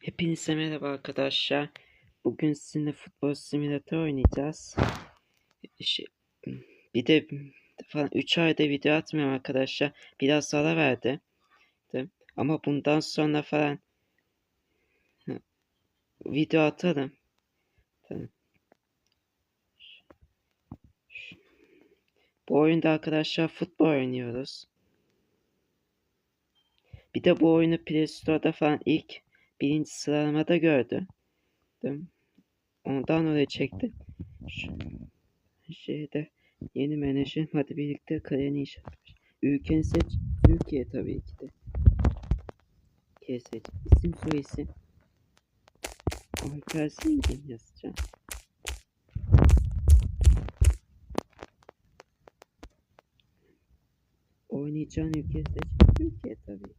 Hepinize merhaba arkadaşlar. Bugün sizinle futbol simülatör oynayacağız. Şey, bir de falan 3 ayda video atmıyorum arkadaşlar. Biraz ara verdi. Ama bundan sonra falan video atarım. Bu oyunda arkadaşlar futbol oynuyoruz. Bir de bu oyunu Play Store'da falan ilk birinci sıralamada gördüm. Ondan oraya çektim. Şu şeyde yeni menajer hadi birlikte kaleni iş atmış. Ülkeni seç. Türkiye tabii ki de. Türkiye. İsim soy isim. Alper Zengin yazacağım. Oynayacağın ülke seç. Türkiye tabii.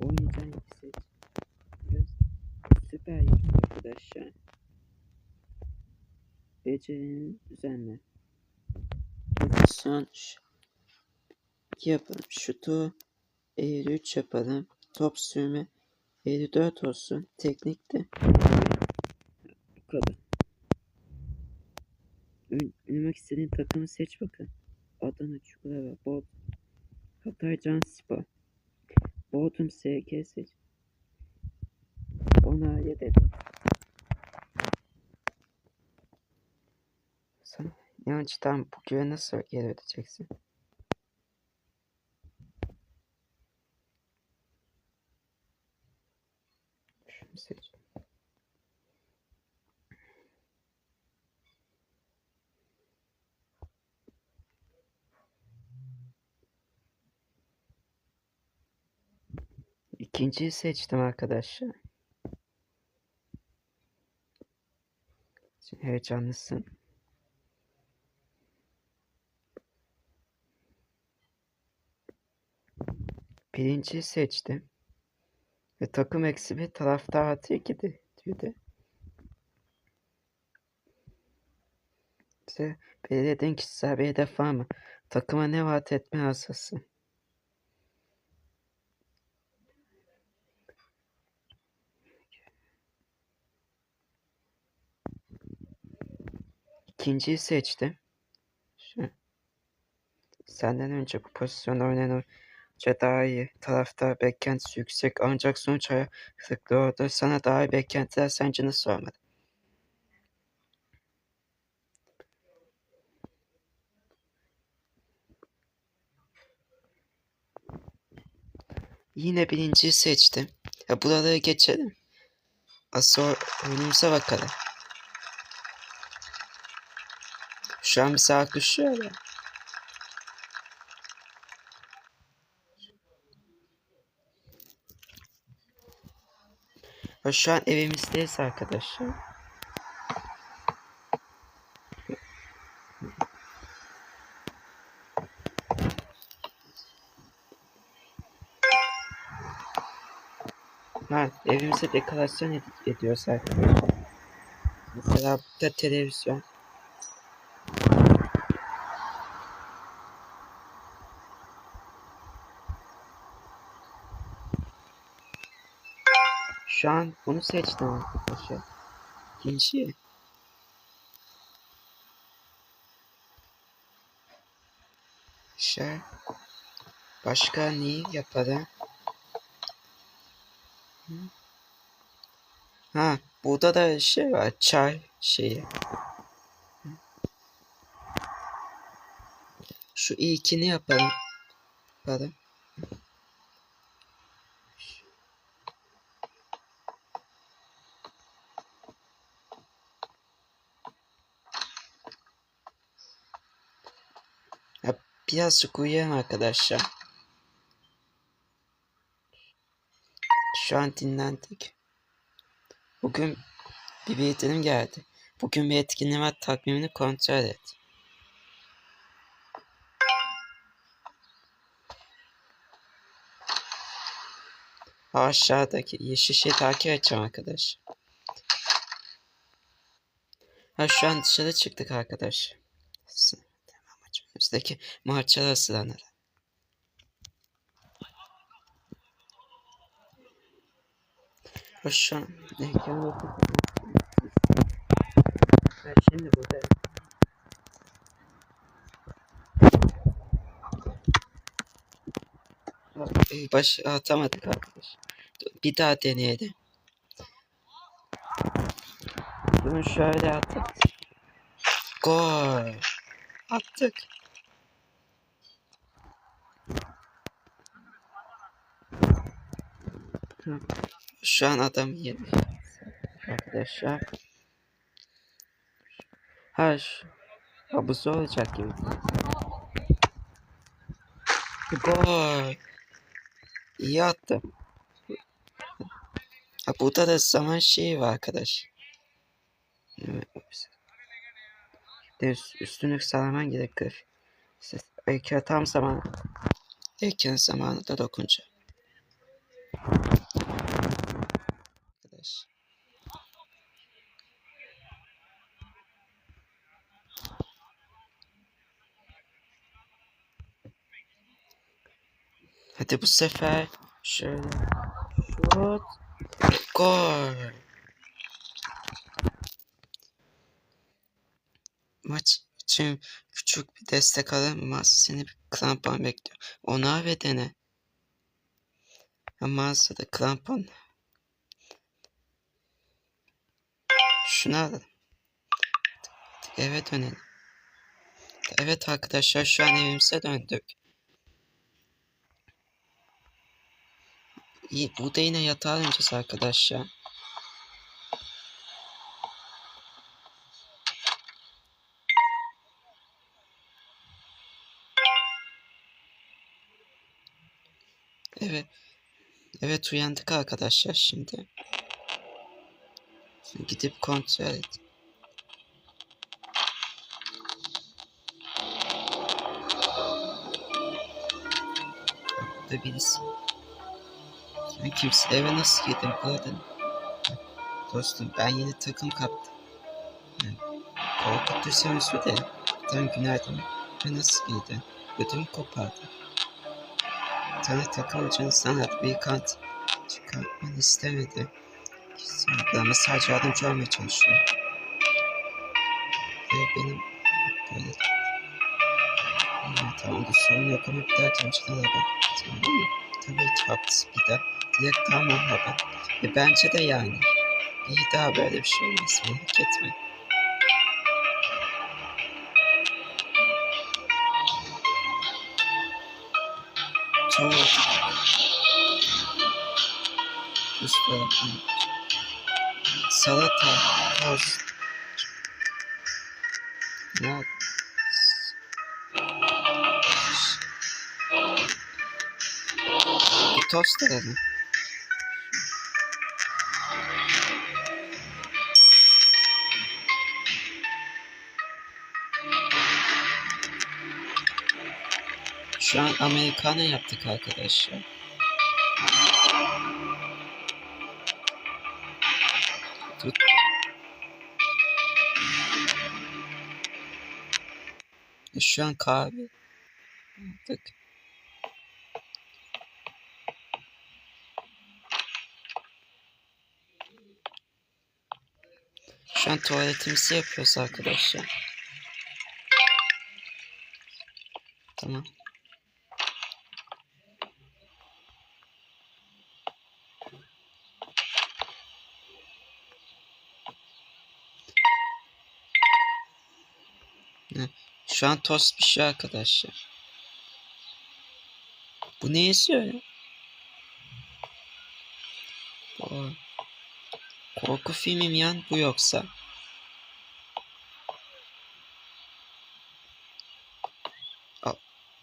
Oynayacağın ülke seç. Göz. Süper Lig arkadaşlar. Becerini düzenle. Pozisyon yapalım. Şutu 53 yapalım. Top sürme 54 olsun. Teknik de bu kadar. Oynamak istediğin takımı seç bakın. Adana Çukurova, Bod Hatay Canspor, Bodrum SK seç. Onayla dedi. Sana yancıdan bu güve nasıl geri ödeyeceksin? Şunu seç. İkinciyi seçtim arkadaşlar. Şimdi heyecanlısın. Birinciyi seçtim. Ve takım eksi bir taraftar artı iki de diyordu. Bize belirlediğin kişisel bir hedef var mı? Takıma ne vaat etme hasası? İkinciyi seçtim. Şu. Senden önce bu pozisyonda oynayan oyuncu daha iyi. Taraftar beklentisi yüksek ancak sonuç ayaklıklı orada. Sana daha iyi beklentiler sence nasıl olmalı? Yine birinciyi seçtim. Ya buraları geçelim. Asıl oyunumuza bakalım. Şu an bir saat düşüyor ya. Ya Şu an evimizdeyiz arkadaşlar. Ha, evimize dekorasyon ed- ediyoruz arkadaşlar. Mesela burada televizyon. Şu an bunu seçtim arkadaşlar. İkinci. Şey. Başka neyi yapalım? Ha, burada da şey var. Çay şeyi. Şu ilkini yapalım. Yapalım. Ya birazcık uyuyalım arkadaşlar. Şu an dinlendik. Bugün bir bildirim geldi. Bugün bir etkinliğe var takvimini kontrol et. Aşağıdaki yeşil şeyi takip edeceğim arkadaş. Ha şu an dışarı çıktık arkadaş. Amacımızdaki maçlara sıranır. Aşağı. Şimdi burada. Ay, Baş atamadık arkadaş. Bir daha deneyelim. Bunu şöyle attık. Gol. Attık. Şu an adam yedi. Arkadaşlar. Ha şu. Ha bu zor olacak gibi. Gol. İyi attım. Ha, burada da zaman şeyi var arkadaş. Üstünlük sağlaman gerekir. İşte tam zaman ekran zamanında dokunca. Arkadaş. Hadi bu sefer şöyle şut gol. Maç için küçük bir destek alınmaz. Seni bir krampon bekliyor. Ona ve dene. Ama mağazada krampon. Şunu alalım. Eve dönelim. Evet arkadaşlar şu an evimize döndük. İyi, burada yine yatağa döneceğiz arkadaşlar. Evet. Evet uyandık arkadaşlar şimdi. Gidip kontrol et. Burada birisi. Sen kimsin? Eve nasıl girdin? Buradan. Dostum ben yeni takım kaptım. Yani, korkuttuysan özür dilerim. Tamam günaydın. Ben nasıl girdin? Ödümü kopardı. Bir tane takımcının sana bir kant çıkartmanı istemedi. Ama sadece yardımcı olmaya çalışıyor. Ve benim böyle Evet, tamam da sorun yok ama bir daha temsilciler bak. Tamam mı? Tabii ki haklısın bir daha. Direkt tamam baba. E bence de yani. Bir daha böyle bir şey olmaz merak etme. Çok. Usta. Salata. Tost. Ya. Tost alalım. Şu an Americano yaptık arkadaşlar. Tut. Şu an kahve yaptık. Şu an tuvaletimizi yapıyoruz arkadaşlar. Tamam. Ne? Şu an tost pişiyor arkadaşlar. Bu ne esiyor ya? Aa, Korku filmi mi yan bu yoksa? A-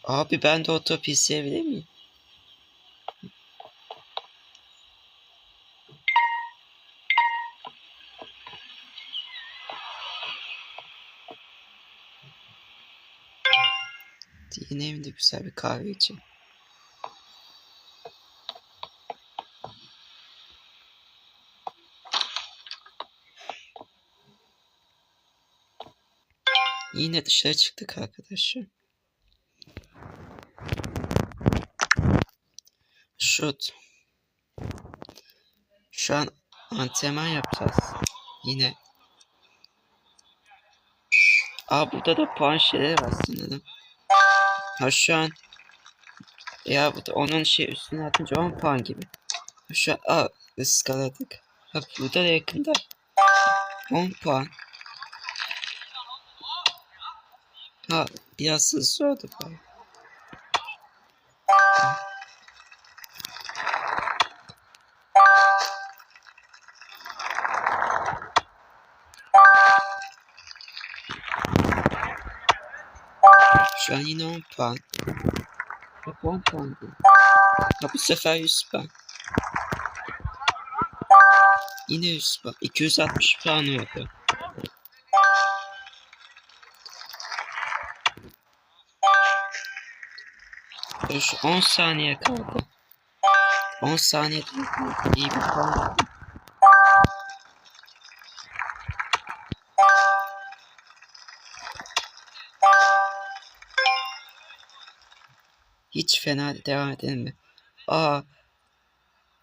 Abi ben de otopi izleyebilir miyim? Yine evimde güzel bir kahve içeyim. Yine dışarı çıktık arkadaşlar. Şut. Şu an antrenman yapacağız. Yine. Aa burada da puan şeyleri var sanırım. Ha şu an ya bu da onun şey üstüne atınca 10 puan gibi. Ha, Şu an aa ıskaladık. Ha burada da yakında 10 puan. Ha biraz hızlı oldu bu. Şu an yine 10 puan. Hep 10 puan değil. Ha bu sefer 100 puan. Yine 100 puan. 260 puan oldu. Ve Şu 10 saniye kaldı. 10 saniye iyi bir puan. Hiç fena devam edelim mi? Aa,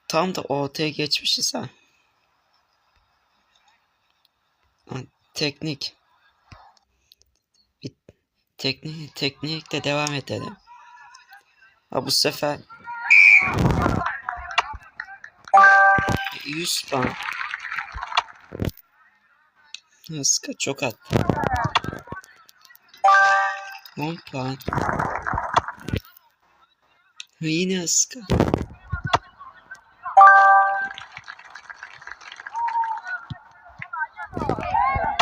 tam da ortaya geçmişiz ha. Teknik. Bir teknik, teknikle devam edelim. Ha bu sefer 100 puan. Haska çok attı. 10 puan. Ha, Yine Haska.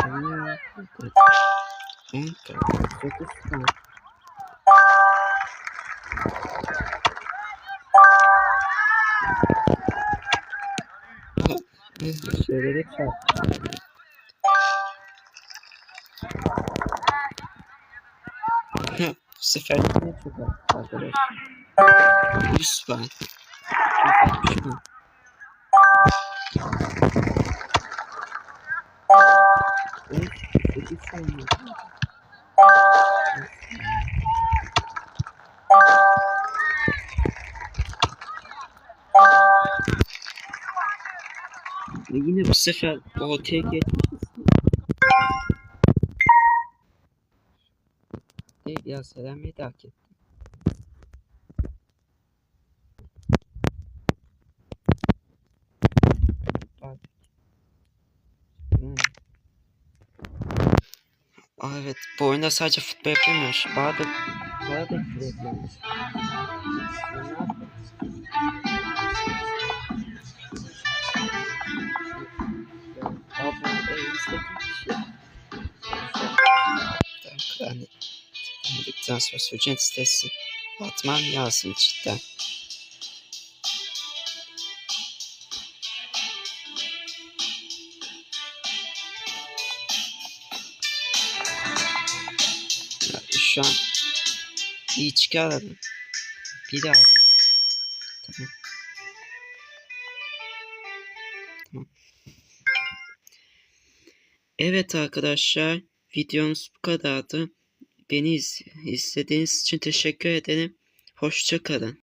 Yine Haska. 10 puan. 9 puan. Şeyleri çarptı. Bu sefer yine çok attı arkadaşlar. 100 puan. 160 puan. Evet, 8 saniye. Ve yine bu sefer ortaya geçmişiz. Ya Selami'yi de hak. Aa, evet bu oyunda sadece futbol yapılmıyor. Bana da bana da elimizdeki kişi. Yani sonra söyleyeceğin istesin. Atmam lazım cidden. Şu an iyi çıkardım. Bir daha aldım. Tamam. Tamam. Evet arkadaşlar videomuz bu kadardı. Beni iz- izlediğiniz için teşekkür ederim. Hoşça kalın.